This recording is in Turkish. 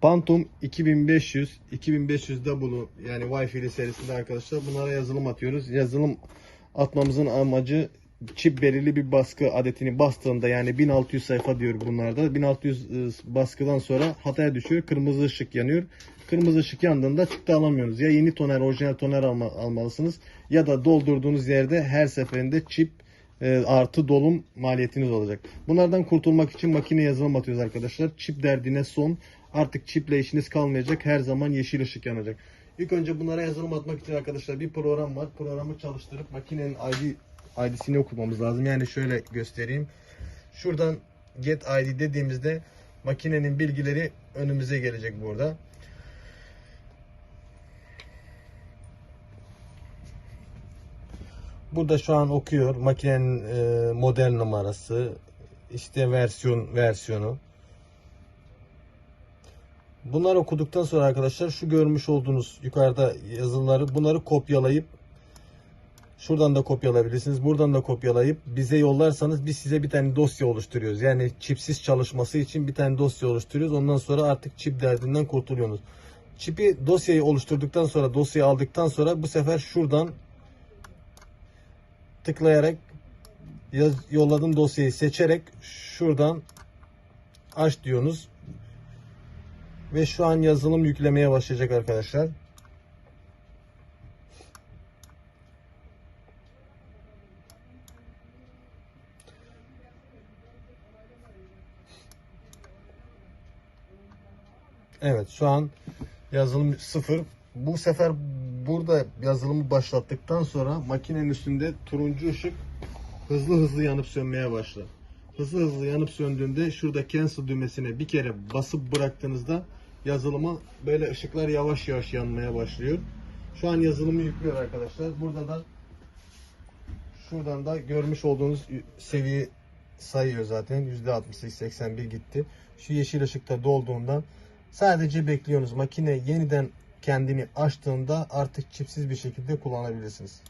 Phantom 2500, 2500 W yani Wi-Fi'li serisinde arkadaşlar bunlara yazılım atıyoruz. Yazılım atmamızın amacı çip belirli bir baskı adetini bastığında yani 1600 sayfa diyor bunlarda. 1600 baskıdan sonra hataya düşüyor. Kırmızı ışık yanıyor. Kırmızı ışık yandığında çıktı alamıyorsunuz. Ya yeni toner, orijinal toner alma, almalısınız ya da doldurduğunuz yerde her seferinde çip e, artı dolum maliyetiniz olacak. Bunlardan kurtulmak için makine yazılım atıyoruz arkadaşlar. Çip derdine son. Artık çiple işiniz kalmayacak. Her zaman yeşil ışık yanacak. İlk önce bunlara yazılım atmak için arkadaşlar bir program var. Programı çalıştırıp makinenin ID ID'sini okumamız lazım. Yani şöyle göstereyim. Şuradan get ID dediğimizde makinenin bilgileri önümüze gelecek burada. Burada şu an okuyor makinenin e, model numarası, işte versiyon versiyonu. Bunlar okuduktan sonra arkadaşlar şu görmüş olduğunuz yukarıda yazıları bunları kopyalayıp şuradan da kopyalayabilirsiniz. Buradan da kopyalayıp bize yollarsanız biz size bir tane dosya oluşturuyoruz. Yani çipsiz çalışması için bir tane dosya oluşturuyoruz. Ondan sonra artık çip derdinden kurtuluyorsunuz. Çipi dosyayı oluşturduktan sonra dosyayı aldıktan sonra bu sefer şuradan tıklayarak yaz, yolladığım dosyayı seçerek şuradan aç diyorsunuz. Ve şu an yazılım yüklemeye başlayacak arkadaşlar. Evet şu an yazılım sıfır. Bu sefer burada yazılımı başlattıktan sonra makinenin üstünde turuncu ışık hızlı hızlı yanıp sönmeye başlar. Hızlı hızlı yanıp söndüğünde şurada cancel düğmesine bir kere basıp bıraktığınızda yazılımı böyle ışıklar yavaş yavaş yanmaya başlıyor. Şu an yazılımı yüklüyor arkadaşlar. Burada da şuradan da görmüş olduğunuz seviye sayıyor zaten. %68-81 gitti. Şu yeşil ışıkta dolduğundan sadece bekliyorsunuz. Makine yeniden kendini açtığında artık çipsiz bir şekilde kullanabilirsiniz.